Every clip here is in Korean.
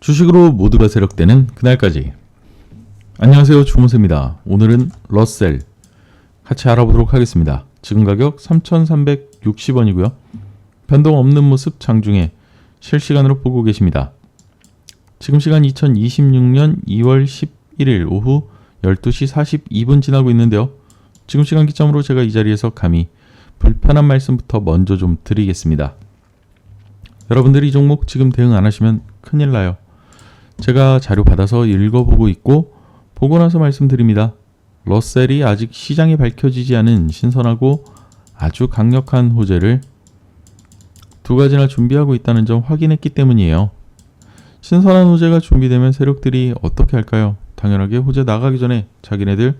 주식으로 모두가 세력되는 그날까지. 안녕하세요. 주문세입니다. 오늘은 러셀 같이 알아보도록 하겠습니다. 지금 가격 3,360원이고요. 변동 없는 모습 장중에 실시간으로 보고 계십니다. 지금 시간 2026년 2월 11일 오후 12시 42분 지나고 있는데요. 지금 시간 기점으로 제가 이 자리에서 감히 불편한 말씀부터 먼저 좀 드리겠습니다. 여러분들이 이 종목 지금 대응 안 하시면 큰일 나요. 제가 자료 받아서 읽어보고 있고 보고 나서 말씀드립니다. 러셀이 아직 시장에 밝혀지지 않은 신선하고 아주 강력한 호재를 두 가지나 준비하고 있다는 점 확인했기 때문이에요. 신선한 호재가 준비되면 세력들이 어떻게 할까요? 당연하게 호재 나가기 전에 자기네들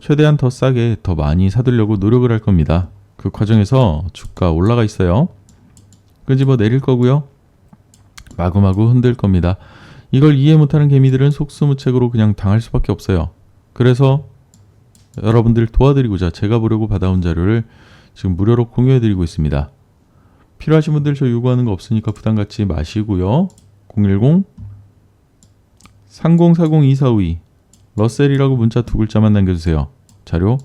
최대한 더 싸게 더 많이 사두려고 노력을 할 겁니다. 그 과정에서 주가 올라가 있어요. 끄집어 내릴 거고요. 마구마구 흔들 겁니다. 이걸 이해 못하는 개미들은 속수무책으로 그냥 당할 수밖에 없어요. 그래서 여러분들 도와드리고자 제가 보려고 받아온 자료를 지금 무료로 공유해드리고 있습니다. 필요하신 분들 저 요구하는 거 없으니까 부담 갖지 마시고요. 010 3040-2452 러셀이라고 문자 두 글자만 남겨주세요. 자료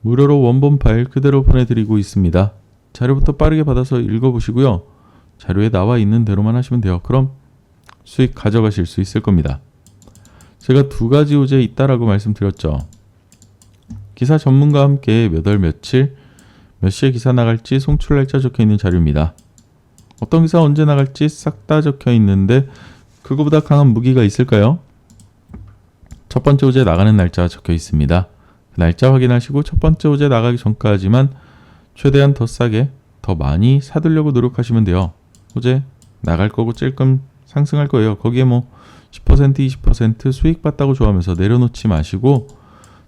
무료로 원본 파일 그대로 보내드리고 있습니다. 자료부터 빠르게 받아서 읽어보시고요. 자료에 나와 있는 대로만 하시면 돼요. 그럼 수익 가져가실 수 있을 겁니다. 제가 두 가지 호재 있다라고 말씀드렸죠. 기사 전문가와 함께 몇 월 며칠 몇 시에 기사 나갈지 송출 날짜 적혀 있는 자료입니다. 어떤 기사 언제 나갈지 싹 다 적혀 있는데 그거보다 강한 무기가 있을까요? 첫 번째 호재 나가는 날짜 적혀 있습니다. 그 날짜 확인하시고 첫 번째 호재 나가기 전까지만 최대한 더 싸게 더 많이 사두려고 노력하시면 돼요. 호재 나갈 거고 찔끔 상승할 거예요. 거기에 뭐 10% 20% 수익 봤다고 좋아하면서 내려놓지 마시고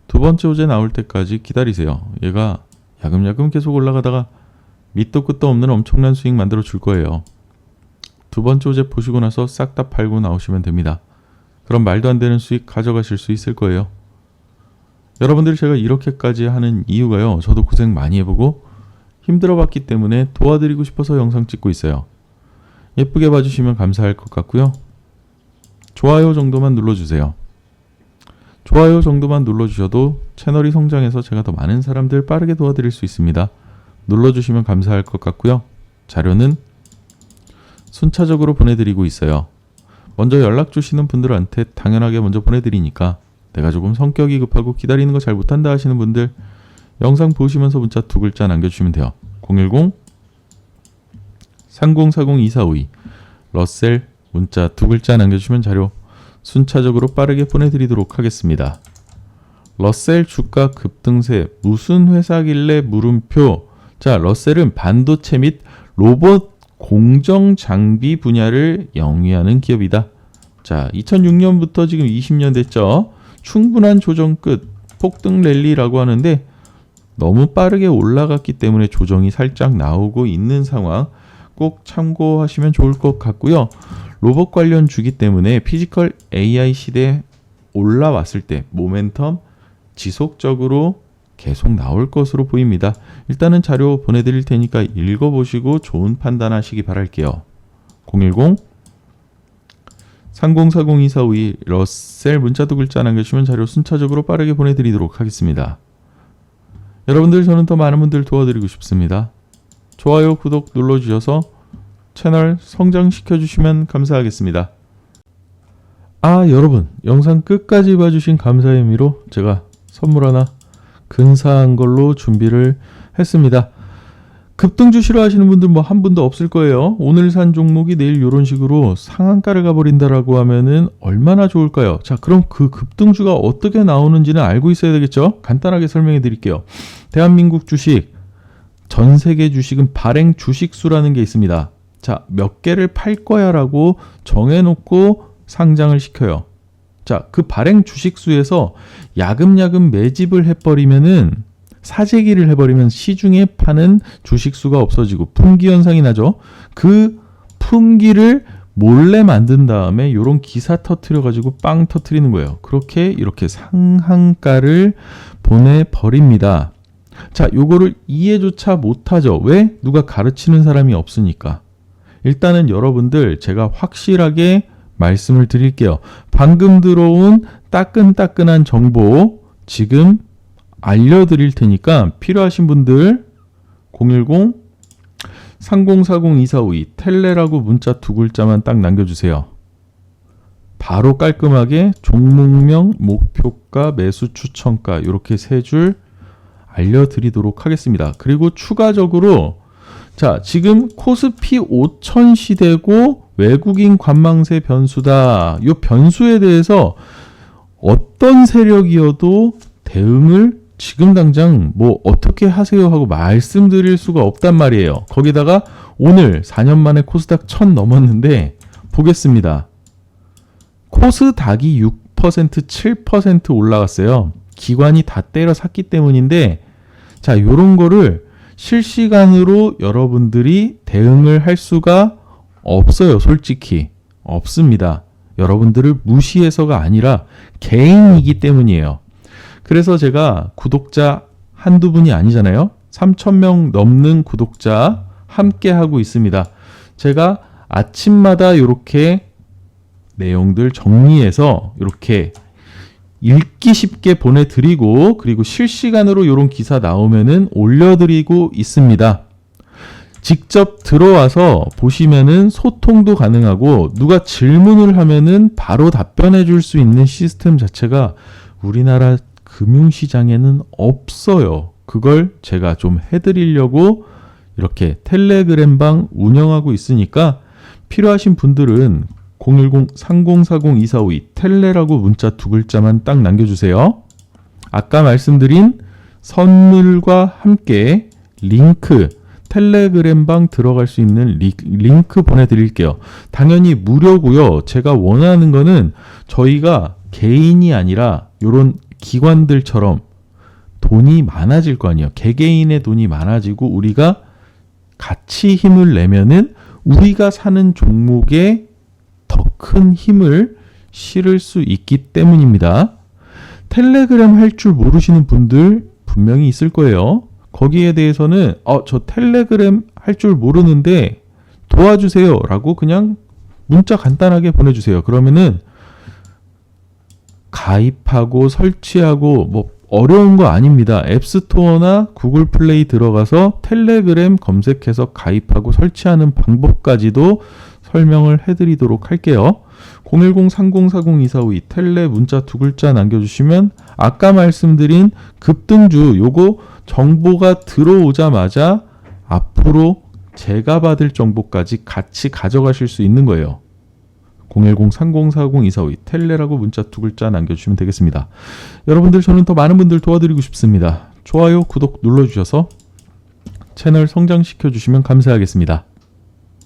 두 번째 호재 나올 때까지 기다리세요. 얘가 야금야금 계속 올라가다가 밑도 끝도 없는 엄청난 수익 만들어 줄 거예요. 두 번째 호재 보시고 나서 싹 다 팔고 나오시면 됩니다. 그럼 말도 안 되는 수익 가져가실 수 있을 거예요. 여러분들이 제가 이렇게까지 하는 이유가요. 저도 고생 많이 해보고 힘들어 봤기 때문에 도와드리고 싶어서 영상 찍고 있어요. 예쁘게 봐주시면 감사할 것 같고요. 좋아요 정도만 눌러주세요. 좋아요 정도만 눌러주셔도 채널이 성장해서 제가 더 많은 사람들 빠르게 도와드릴 수 있습니다. 눌러주시면 감사할 것 같고요. 자료는 순차적으로 보내드리고 있어요. 먼저 연락 주시는 분들한테 당연하게 먼저 보내드리니까 내가 조금 성격이 급하고 기다리는 거 잘 못한다 하시는 분들 영상 보시면서 문자 두 글자 남겨주시면 돼요. 010 3040-2452 러셀 문자 두 글자 남겨주시면 자료 순차적으로 빠르게 보내드리도록 하겠습니다. 러셀 주가 급등세 무슨 회사길래 물음표 자 러셀은 반도체 및 로봇 공정 장비 분야를 영위하는 기업이다. 자 2006년부터 지금 20년 됐죠. 충분한 조정 끝 폭등 랠리라고 하는데 너무 빠르게 올라갔기 때문에 조정이 살짝 나오고 있는 상황 꼭 참고하시면 좋을 것 같고요. 로봇 관련 주기 때문에 피지컬 AI 시대 올라왔을 때 모멘텀 지속적으로 계속 나올 것으로 보입니다. 일단은 자료 보내드릴 테니까 읽어보시고 좋은 판단하시기 바랄게요. 010 3040-2452 러셀 문자도 글자 남겨주시면 자료 순차적으로 빠르게 보내드리도록 하겠습니다. 여러분들 저는 더 많은 분들 도와드리고 싶습니다. 좋아요, 구독 눌러주셔서 채널 성장시켜 주시면 감사하겠습니다. 아, 여러분, 영상 끝까지 봐주신 감사의 의미로 제가 선물 하나 근사한 걸로 준비를 했습니다. 급등주 싫어하시는 분들 뭐 한 분도 없을 거예요. 오늘 산 종목이 내일 이런 식으로 상한가를 가버린다라고 하면은 얼마나 좋을까요? 자, 그럼 그 급등주가 어떻게 나오는지는 알고 있어야 되겠죠? 간단하게 설명해 드릴게요. 대한민국 주식, 전 세계 주식은 발행 주식수라는 게 있습니다. 자, 몇 개를 팔 거야라고 정해놓고 상장을 시켜요. 자, 그 발행 주식수에서 야금야금 매집을 해버리면은 사재기를 해버리면 시중에 파는 주식수가 없어지고 품귀 현상이 나죠. 그 품귀를 몰래 만든 다음에 이런 기사 터트려 가지고 빵 터트리는 거예요. 그렇게 이렇게 상한가를 보내 버립니다. 자, 요거를 이해조차 못하죠. 왜? 누가 가르치는 사람이 없으니까. 일단은 여러분들 제가 확실하게 말씀을 드릴게요. 방금 들어온 따끈따끈한 정보 지금 알려드릴 테니까 필요하신 분들 010 3040-2452 텔레라고 문자 두 글자만 딱 남겨주세요. 바로 깔끔하게 종목명, 목표가, 매수 추천가 이렇게 세 줄 알려드리도록 하겠습니다. 그리고 추가적으로 자 지금 코스피 5천 시대고 외국인 관망세 변수다. 이 변수에 대해서 어떤 세력이어도 대응을 지금 당장 뭐 어떻게 하세요 하고 말씀드릴 수가 없단 말이에요. 거기다가 오늘 4년 만에 코스닥 1000 넘었는데 보겠습니다. 코스닥이 6% 7% 올라갔어요. 기관이 다 때려 샀기 때문인데 자, 요런 거를 실시간으로 여러분들이 대응을 할 수가 없어요. 솔직히 없습니다. 여러분들을 무시해서가 아니라 개인이기 때문이에요. 그래서 제가 구독자 한두 분이 아니잖아요. 3,000명 넘는 구독자 함께 하고 있습니다. 제가 아침마다 이렇게 내용들 정리해서 이렇게 읽기 쉽게 보내드리고 그리고 실시간으로 이런 기사 나오면은 올려드리고 있습니다. 직접 들어와서 보시면은 소통도 가능하고 누가 질문을 하면은 바로 답변해 줄 수 있는 시스템 자체가 우리나라 금융시장에는 없어요. 그걸 제가 좀 해드리려고 이렇게 텔레그램방 운영하고 있으니까 필요하신 분들은 010-3040-2452 텔레라고 문자 두 글자만 딱 남겨주세요. 아까 말씀드린 선물과 함께 링크 텔레그램방 들어갈 수 있는 리, 링크 보내드릴게요. 당연히 무료고요. 제가 원하는 거는 저희가 개인이 아니라 이런 기관들처럼 돈이 많아질 거 아니에요. 개개인의 돈이 많아지고 우리가 같이 힘을 내면은 우리가 사는 종목에 더 큰 힘을 실을 수 있기 때문입니다. 텔레그램 할 줄 모르시는 분들 분명히 있을 거예요. 거기에 대해서는 어, 저 텔레그램 할 줄 모르는데 도와주세요 라고 그냥 문자 간단하게 보내주세요. 그러면은 가입하고 설치하고 뭐 어려운 거 아닙니다. 앱스토어나 구글 플레이 들어가서 텔레그램 검색해서 가입하고 설치하는 방법까지도 설명을 해드리도록 할게요. 010-3040-2452 텔레 문자 두 글자 남겨주시면 아까 말씀드린 급등주 요거 정보가 들어오자마자 앞으로 제가 받을 정보까지 같이 가져가실 수 있는 거예요. 010-3040-2452 텔레라고 문자 두 글자 남겨주시면 되겠습니다. 여러분들 저는 더 많은 분들 도와드리고 싶습니다. 좋아요, 구독 눌러주셔서 채널 성장시켜 주시면 감사하겠습니다.